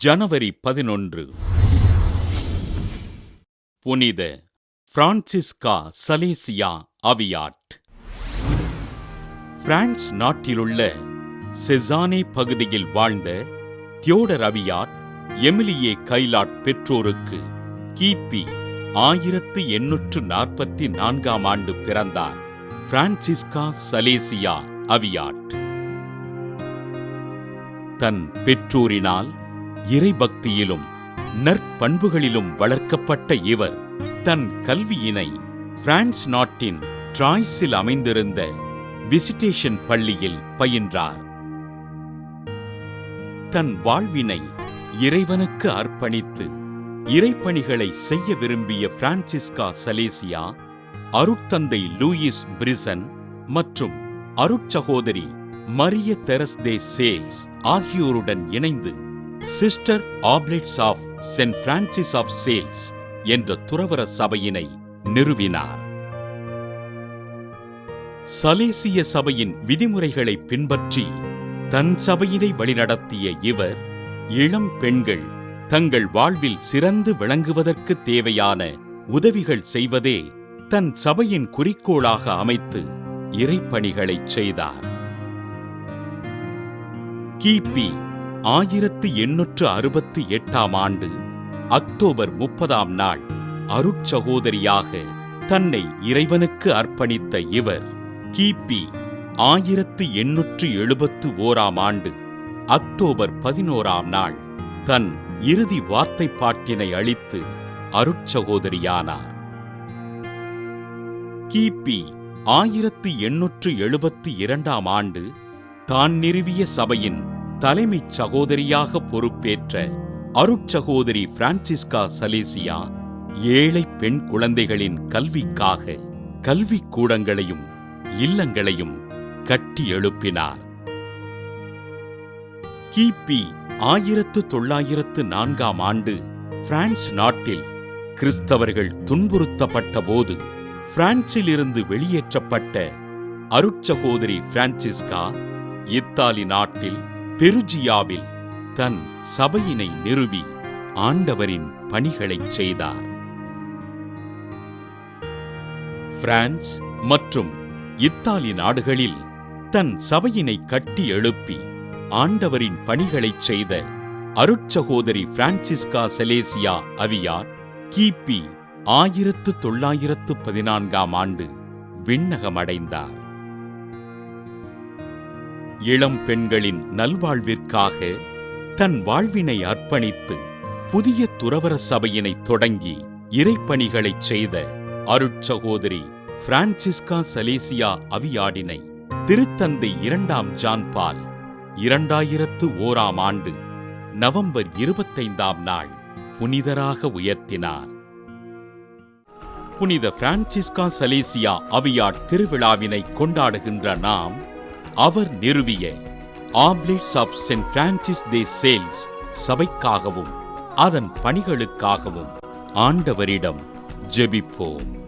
ஜனவரி பதினொன்று. புனித Francesca சலேசியா அவியாட். France நாட்டிலுள்ள செசானே பகுதியில் வாழ்ந்த தியோடர் அவியாட் எமிலியே கைலாட் பெற்றோருக்கு கிபி ஆயிரத்து எண்ணூற்று நாற்பத்தி நான்காம் ஆண்டு பிறந்தார். பிரான்சிஸ்கா சலேசியா அவியாட். தன் பெற்றோரினால் இறைபக்தியிலும் நற்பண்புகளிலும் வளர்க்கப்பட்ட இவர். தன் கல்வியினை பிரான்ஸ் நாட்டின் டிராய்ஸில் அமைந்திருந்த விசிட்டேஷன் பள்ளியில் பயின்றார். தன் வாழ்வினை இறைவனுக்கு அர்ப்பணித்து இறைப்பணிகளை செய்ய விரும்பிய பிரான்சிஸ்கா சலேசியா அருட்தந்தை லூயிஸ் பிரிசன் மற்றும் அருட்சகோதரி மரிய தெரஸ் தே சேல்ஸ் ஆகியோருடன் இணைந்து sister Oblates of Saint Francis of Sales என்ற துறவர சபையினை நிறுவினார். சலேசிய சபையின் விதிமுறைகளை பின்பற்றி தன் சபையினை வழிநடத்திய இவர் இளம் பெண்கள் தங்கள் வாழ்வில் சிறந்து விளங்குவதற்கு தேவையான உதவிகள் செய்வதே தன் சபையின் குறிக்கோளாக அமைத்து இறைப்பணிகளைச் செய்தார். கிபி ஆயிரத்து எண்ணூற்று அறுபத்தி எட்டாம் ஆண்டு அக்டோபர் முப்பதாம் நாள் அருட்சகோதரியாக தன்னை இறைவனுக்கு அர்ப்பணித்த இவர் கிபி ஆயிரத்து எண்ணூற்று எழுபத்து ஓராம் ஆண்டு அக்டோபர் பதினோராம் நாள் தன் இறுதி வார்த்தை பாட்டினை அளித்து அருட்சகோதரியானார். கிபி ஆயிரத்து எண்ணூற்று எழுபத்து இரண்டாம் ஆண்டு தான் நிறுவிய சபையின் தலைமைச் சகோதரியாக பொறுப்பேற்ற அருட்சகோதரி பிரான்சிஸ்கா சலேசியா ஏழை பெண் குழந்தைகளின் கல்விக்காக கல்விக் கூடங்களையும் இல்லங்களையும் கட்டி எழுப்பினார். கிபி ஆயிரத்து தொள்ளாயிரத்து நான்காம் ஆண்டு பிரான்ஸ் நாட்டில் கிறிஸ்தவர்கள் துன்புறுத்தப்பட்ட போது பிரான்சிலிருந்து வெளியேற்றப்பட்ட அருட்சகோதரி பிரான்சிஸ்கா இத்தாலி நாட்டில் பெருஜியாவில் தன் சபையினை நிறுவி ஆண்டவரின் பணிகளைச் செய்தார். பிரான்ஸ் மற்றும் இத்தாலி நாடுகளில் தன் சபையினை கட்டி எழுப்பி ஆண்டவரின் பணிகளைச் செய்த அருட்சகோதரி பிரான்சிஸ்கா செலேசியா அவியார் கிபி ஆயிரத்து தொள்ளாயிரத்து பதினான்காம் ஆண்டு விண்ணகமடைந்தார். இளம் பெண்களின் நல்வாழ்விற்காக தன் வாழ்வினை அர்ப்பணித்து புதிய துறவர சபையினை தொடங்கி இறைப்பணிகளை செய்த அருட்சகோதரி பிரான்சிஸ்கா சலேசியா அவியாடினை திருத்தந்தை இரண்டாம் ஜான் பால் இரண்டாயிரத்து ஓராம் ஆண்டு நவம்பர் இருபத்தைந்தாம் நாள் புனிதராக உயர்த்தினார். புனித பிரான்சிஸ்கா சலேசியா அவியாட் திருவிழாவினை கொண்டாடுகின்ற நாம் அவர் நிறுவிய Oblates of Saint Francis de Sales சபைக்காகவும் அதன் பணிகளுக்காகவும் ஆண்டவரிடம் ஜெபிப்போம்.